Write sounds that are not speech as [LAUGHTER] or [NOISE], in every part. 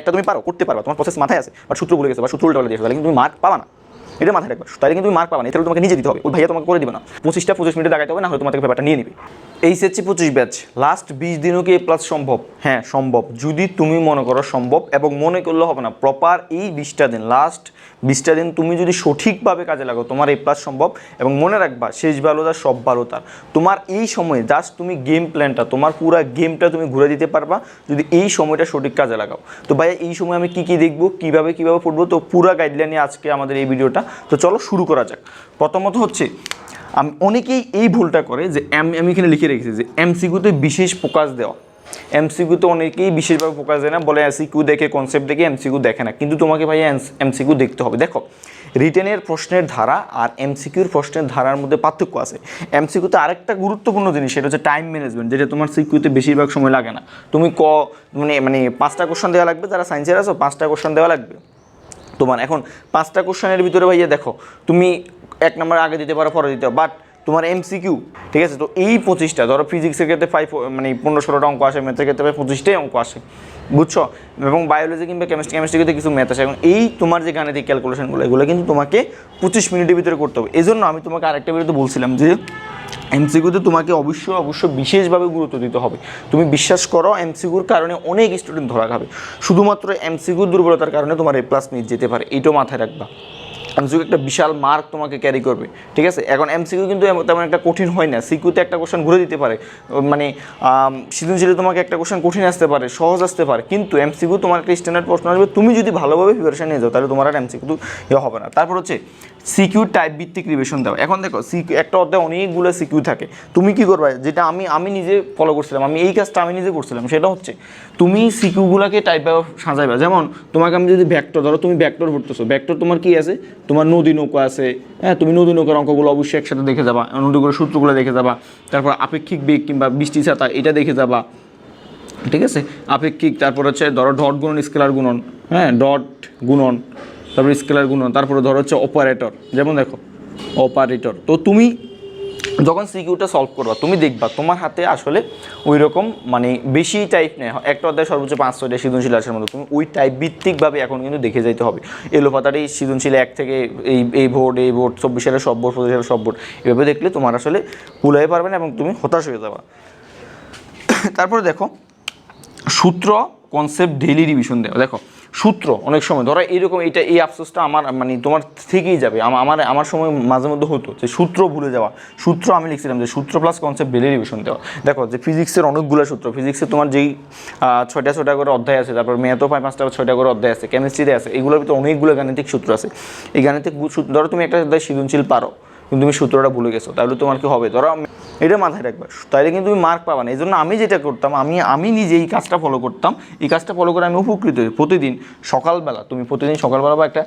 একটা তুমি পারো, করতে পারো তোমার প্রসেস মাথায় আছে বা সূত্র গেছে, বা সূত্র দিয়েছ তাহলে কিন্তু তুমি মার্ক পাবা না। এটা মাথায় রাখবা। তাহলে কিন্তু তুমি মার্ক পাবা না তাহলে তোমাকে নিজে দিতে হবে। ওই ভাইয়া তোমাকে করে দিবে না। পঁচিশটা পঁচিশ মিনিটে দেখাতে হবে না হলে তোমাকে ব্যাপারটা নিয়ে নিবে। এইচএসসি পঁচিশ ব্যাচ লাস্ট বিশ দিনও কি এ প্লাস সম্ভব? হ্যাঁ সম্ভব। যদি তুমি মনে করো সম্ভব এবং মনে করলে হবে না প্রপার এই বিশটা দিন লাস্ট বিশটা দিন তুমি যদি সঠিকভাবে কাজে লাগাও তোমার এ প্লাস সম্ভব এবং মনে রাখবা শেষ ভালো তার সব ভালো তার। তোমার এই সময়ে জাস্ট তুমি গেম প্ল্যানটা তোমার পুরো গেমটা তুমি ঘুরে দিতে পারবা যদি এই সময়টা সঠিক কাজে লাগাও। তো ভাইয়া এই সময় আমি কী কী দেখব কীভাবে কীভাবে পড়ব তো পুরো গাইডলাইনে আজকে আমাদের এই ভিডিওটা তো চলো শুরু করা যাক। প্রথমত হচ্ছে, আমি অনেকেই এই ভুলটা করে যে এম আমি এখানে লিখে রেখেছি যে এমসিকিউতে বিশেষ ফোকাস দেওয়া। এমসিকিউতে অনেকেই বিশেষভাবে ফোকাস দেয় না, বলে এমসিকিউ দেখে কনসেপ্ট দেখে এমসিকিউ দেখে না। কিন্তু তোমাকে ভাই এমসিকিউ দেখতে হবে। দেখো রিটেনের প্রশ্নের ধারা আর এমসিকিউর প্রশ্নের ধারার মধ্যে পার্থক্য আছে। এমসিকিউতে আরেকটা গুরুত্বপূর্ণ জিনিস, সেটা হচ্ছে টাইম ম্যানেজমেন্ট যেটা তোমার সিকিউতে বেশিরভাগ সময় লাগে না। তুমি ক মানে মানে পাঁচটা কোশ্চেন দেওয়া লাগবে, যারা সায়েন্সের আছো, পাঁচটা কোশ্চেন দেওয়া লাগবে। তোমার এখন পাঁচটা কোশ্চেনের ভিতরে ভাইয়া দেখো, তুমি এক নম্বর আগে দিতে পারো, পরে দিতে বাট তোমার এমসিকিউ ঠিক আছে? তো এই পঁচিশটা, ধরো ফিজিক্সের ক্ষেত্রে ফাইভ মানে পনেরো, ষোলোটা অঙ্ক আসে ম্যাথের ক্ষেত্রে প্রায় পঁচিশটাই অঙ্ক আসে, বুঝছ? এবং বায়োলজি কিংবা কেমিস্ট্রি কেমিস্ট্রিতে কিছু ম্যাথ আসে। এবং এই তোমার যে গাণিতিক ক্যালকুলেশনগুলো এগুলো কিন্তু তোমাকে পঁচিশ মিনিটের ভিতরে করতে হবে। এই জন্য আমি তোমাকে আরেকটা ভিডিওতে বলছিলাম যে এমসিকিউতে তোমাকে অবশ্যই অবশ্যই বিশেষভাবে গুরুত্ব দিতে হবে। তুমি বিশ্বাস করো, এমসিকিউর কারণে অনেক স্টুডেন্ট ধরা খাবে। শুধুমাত্র এমসিকিউর দুর্বলতার কারণে তোমার এ প্লাস মিস যেতে পারে এইটাও মাথায় রাখবা। এমসিকিউ একটা বিশাল মার্ক তোমাকে ক্যারি করবে, ঠিক আছে? এখন এমসিকিউ কিন্তু তেমন একটা কঠিন হয় না। সিকিউতে একটা কোশ্চেন ঘুরে দিতে পারে মানে সৃজনশীলে তোমাকে একটা কোশ্চেন কঠিন আসতে পারে, সহজ আসতে পারে। কিন্তু এমসিকিউ তোমার একটা স্ট্যান্ডার্ড প্রশ্ন আসবে, তুমি যদি ভালোভাবে প্রিপারেশন নিয়ে যাও, তাহলে তোমার আর এমসিকিউ ইয়ে হবে না। তারপর হচ্ছে সিকিউ টাইপ ভিত্তিক রিভিশন দেওয়া। এখন দেখো, সিকিউ, একটা অধ্যায় অনেকগুলো সিকিউ থাকে। তুমি কি করবে? যেটা আমি আমি নিজে ফলো করছিলাম, আমি এই কাজটা আমি নিজে করছিলাম, সেটা হচ্ছে তুমি সিকিউগুলোকে টাইপ সাজাইবা। যেমন, তোমাকে আমি যদি ভ্যাক্টর ধরো তুমি ভ্যাক্টর ভরতেছো ভ্যাক্টর তোমার কি আছে? তোমার নদী নৌকা আছে হ্যাঁ তুমি নদী নৌকার অঙ্কগুলো অবশ্যই একসাথে দেখে যাবা নদীগুলোর সূত্রগুলো দেখে যাবা, তারপর আপেক্ষিক বেগ কিংবা বৃষ্টি ছাতা, এটা দেখে যাবা, ঠিক আছে? আপেক্ষিক, তারপর হচ্ছে, ধরো ডট গুণন স্কেলার গুণন হ্যাঁ ডট গুণন তারপর স্কেলার গুণন, তারপরে ধরো হচ্ছে অপারেটর যেমন দেখো অপারেটর তো তুমি যখন সিকিউটা সলভ করবা, তুমি দেখবা তোমার হাতে আসলে ওই রকম মানে বেশি টাইপ নেই। একটা অধ্যায় সর্বোচ্চ পাঁচ ছয়টা সৃজনশীল আসার মতো তুমি, ওই টাইপ ভিত্তিকভাবে এখন কিন্তু দেখে যাইতে হবে। এলোপাতারি সৃজনশীল এক থেকে এই এই ভোট এই ভোট চব্বিশ সালের সব ভোট পঁচিশ সালের সব ভোট, এভাবে দেখলে তোমার আসলে কুলাইতে পারবে না এবং তুমি হতাশ হয়ে যাবা। [COUGHS] তারপরে দেখো, সূত্র কনসেপ্ট ডেইলি রিভিশন দেওয়া। দেখো সূত্র অনেক সময়। ধরো এইরকম এইটা, এই আফসোসটা আমার মানে তোমার থেকেই যাবে। আমার আমার সময় মাঝে মধ্যে হতো যে সূত্র ভুলে যাওয়া। সূত্র আমি লিখছিলাম যে সূত্র প্লাস কনসেপ্ট ডেইলি রিভিশন দেওয়া। দেখো যে ফিজিক্সের অনেকগুলো সূত্র ফিজিক্সে তোমার যেই ছয়টা ছয়টা করে অধ্যায় আছে, তারপর ম্যাথও পাঁচ পাঁচটা, ছয়টা করে অধ্যায় আছে কেমিস্ট্রিতে আছে, এগুলোর ভিতরে অনেকগুলো গাণিতিক সূত্র আছে। এই গাণিতিক ধরো তুমি একটা সৃজনশীল পারো। কিন্তু তুমি সূত্রটা ভুলে গেছো, তাহলে তোমার কি হবে? ধরো এটা মাথায় রাখবা। তাইলে কিন্তু তুমি মার্ক পাবা না। এই জন্য আমি যেটা করতাম, আমি আমি নিজে এই কাজটা ফলো করতাম। এই কাজটা ফলো করে আমি উপকৃত হই প্রতিদিন। সকালবেলা, তুমি প্রতিদিন সকালবেলা বা একটা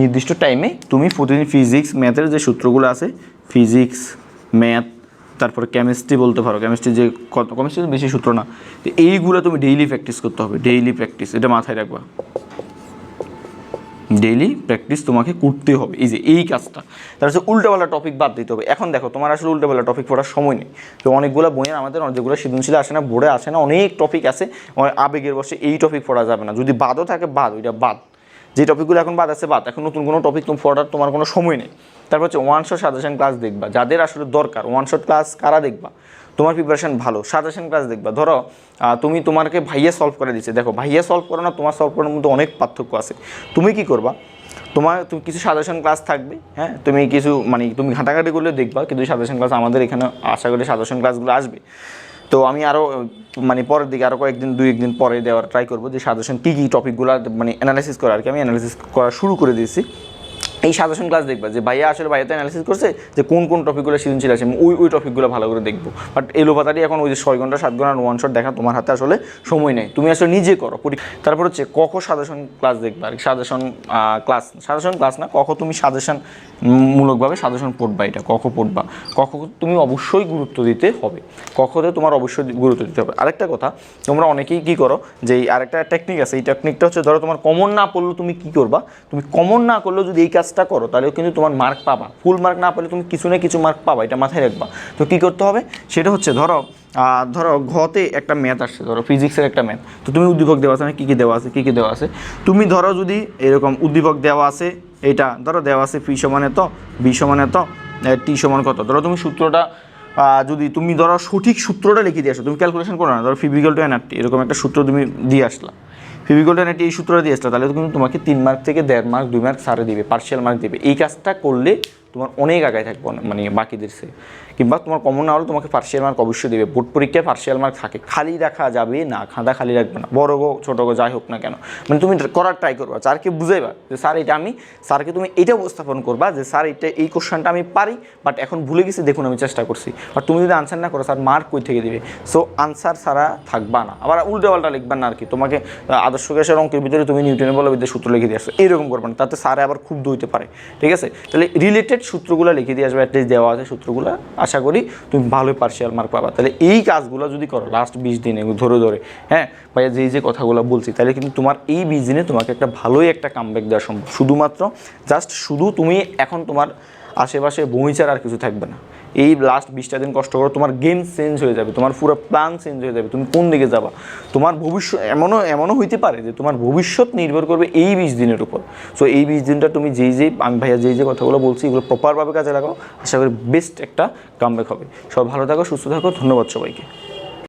নির্দিষ্ট টাইমে তুমি প্রতিদিন ফিজিক্স ম্যাথের যে সূত্রগুলো আছে ফিজিক্স ম্যাথ তারপরে কেমিস্ট্রি বলতে পারো। কেমিস্ট্রি যে কত কেমিস্ট্রি বেশি সূত্র না। এইগুলো তুমি ডেইলি প্র্যাকটিস করতে হবে। ডেইলি প্র্যাকটিস এটা মাথায় রাখবা। ডেইলি প্র্যাকটিস তোমাকে করতে হবে। এই যে এই কাজটা। তার হচ্ছে উল্টোপাল্টা টপিক বাদ দিতে হবে। এখন দেখো, তোমার আসলে উল্টোপাল্টা টপিক পড়ার সময় নেই। তো অনেকগুলো বইয়ের আমাদের যেগুলো সৃজনশীল আসে না, বোর্ডে আসে না, অনেক টপিক আছে। আবেগের বসে এই টপিক পড়া যাবে না। যদি বাদও থাকে, বাদ, ওইটা বাদ। যে টপিকগুলো এখন বাদ আছে, বাদ। এখন নতুন কোনো টপিক তুমি পড়ার তোমার কোনো সময় নেই। তারপর হচ্ছে ওয়ান শট সাজেশন ক্লাস দেখবা। যাদের আসলে দরকার ওয়ান শট ক্লাস কারা দেখবা? তোমার প্রিপারেশন ভালো। সাজেশন ক্লাস দেখবা। ধরো তুমি তোমাকে ভাইয়া সলভ করে দিচ্ছে। দেখো, ভাইয়া সলভ করো না, তোমার সলভ করার মধ্যে অনেক পার্থক্য আছে। তুমি কি করবা? তোমার, তুমি কিছু সাজেশন ক্লাস থাকবে হ্যাঁ? তুমি কিছু মানে তুমি ঘাটাঘাটি করলে দেখবা, কিন্তু সাজেশন ক্লাস আমাদের এখানে, আশা করি সাজেশন ক্লাসগুলো আসবে। তো আমি আরও মানে পরের দিকে আরও কয়েকদিন, দুই একদিন পরে দেওয়ার ট্রাই করব যে সাজেশন কী কী টপিকগুলো মানে অ্যানালাইসিস করা আর কি। আমি অ্যানালাইসিস করা শুরু করে দিয়েছি। এই সাজেশন ক্লাস দেখবা যে ভাইয়া আসলে ভাইয়া তো অ্যানালিসিস করছে যে কোন কোন টপিকগুলো সৃজনশীল আছে ওই ওই টপিকগুলো ভালো করে দেখব। বাট এই লোপাতারি এখন ওই যে ছয় ঘণ্টা, সাত ঘণ্টা ওয়ান শট দেখা তোমার হাতে আসলে সময় নেই। তুমি আসলে নিজে করো পরি- তারপর হচ্ছে কখ সাজেশন ক্লাস দেখবা। আর সাজেশন ক্লাস সাজেশন ক্লাস না, কখ তুমি সাজেশন মূলকভাবে সাজেশন পড়বা এটা, কখ পড়বা। কখ তুমি অবশ্যই গুরুত্ব দিতে হবে। কখতে তোমার অবশ্যই গুরুত্ব দিতে হবে। আরেকটা কথা, তোমরা অনেকেই কী করো, যে আরেকটা টেকনিক আছে, এই টেকনিকটা হচ্ছে ধরো তোমার কমন না পড়লেও তুমি কী করবা? তুমি কমন না করলেও যদি এই কাজটা করো তাহলে কিন্তু তোমার মার্ক পাবা। ফুল মার্ক না পেলে তুমি কিছু না কিছু মার্ক পাবা, এটা মাথায় রাখবা। তো কী করতে হবে? সেটা হচ্ছে ধরো ধরো ঘতে একটা ম্যাথ আসছে, ধরো ফিজিক্সের একটা ম্যাথ তো তুমি উদ্দীপক দেওয়া আছে কী কী দেওয়া আছে, কী কী দেওয়া আছে? তুমি ধরো যদি এরকম উদ্দীপক দেওয়া আছে, এটা ধরো দেওয়া আছে ফি সমানে তো বি সমানে তো টি সমান কত? ধরো তুমি সূত্রটা যদি তুমি ধরো সঠিক সূত্রটা লিখে দিয়ে আসো, তুমি ক্যালকুলেশন করো না, ধরো ফিজিক্যাল টু এনআরটি এরকম একটা সূত্র তুমি দিয়ে আসলা। ফিজিক্যাল এটি এই সূত্রটা দিয়ে আসলো। তাহলে কিন্তু তোমাকে তিন মার্ক থেকে দেড় মার্ক দুই মার্ক সারে দিবে পার্সিয়াল মার্ক দেবে। এই কাজটা করলে তোমার অনেক আগায় থাকবে মানে বাকিদের সে কিংবা তোমার কমন না হলে তোমাকে পার্সিয়াল মার্ক অবশ্যই দেবে। বোর্ড পরীক্ষায় পার্সিয়াল মার্ক থাকে। খালি রাখা যাবে না, খাঁদা খালি রাখবে না। বড় গো ছোটো গো যাই হোক না কেন। মানে তুমি করার ট্রাই করবা। স্যারকে বুঝাইবা যে, স্যার, এটা আমি, স্যারকে তুমি এটা উপস্থাপন করবা যে, স্যার, এটা এই কোশ্চেনটা আমি পারি বাট এখন ভুলে গেছি, দেখুন আমি চেষ্টা করছি। বাট তুমি যদি আনসার না করো, স্যার মার্ক কই থেকে দেবে? সো আনসার ছাড়া থাকবা না। আবার উল্টো পাল্টা লিখবা না আর কি। তোমাকে আদর্শ গ্যাসের অঙ্কের ভিতরে তুমি নিউটনের বলবিদ্যার সূত্র লিখে দিয়ে আসছো। এইরকম করবে না। তাতে স্যারে আবার খুব দইতে পারে। ঠিক আছে? তাহলে রিলেটেড সূত্রগুলো লিখে দিয়ে আসবে অ্যাটলিস্ট দেওয়া আছে সূত্রগুলো। আশা করি তুমি ভালো পার্সিয়াল মার্ক পাবা। তাহলে এই কাজগুলো যদি করো লাস্ট বিশ দিনে, ধরে ধরে হ্যাঁ? ভাইয়া, যেই যে কথাগুলো বলছি, তাহলে কিন্তু তোমার এই বিশ দিনে তোমাকে একটা ভালোই একটা কামব্যাক দেওয়া সম্ভব। শুধুমাত্র জাস্ট শুধু তুমি এখন তোমার আশেপাশে বই আর কিছু থাকবে না। এই লাস্ট বিশটা দিন কষ্ট করো, তোমার গেম চেঞ্জ হয়ে যাবে, তোমার পুরো প্ল্যান চেঞ্জ হয়ে যাবে, তুমি কোন দিকে যাবা? তোমার ভবিষ্যৎ, এমনও এমনও হইতে পারে যে তোমার ভবিষ্যৎ নির্ভর করবে এই বিশ দিনের উপর। সো এই বিশ দিনটা তুমি যেই যেই, আমি ভাইয়া যেই যে কথাগুলো বলছি, এগুলো প্রপারভাবে কাজে লাগাও, আশা করি বেস্ট একটা কামব্যাক হবে। সব ভালো থাকো, সুস্থ থাকো, ধন্যবাদ সবাইকে।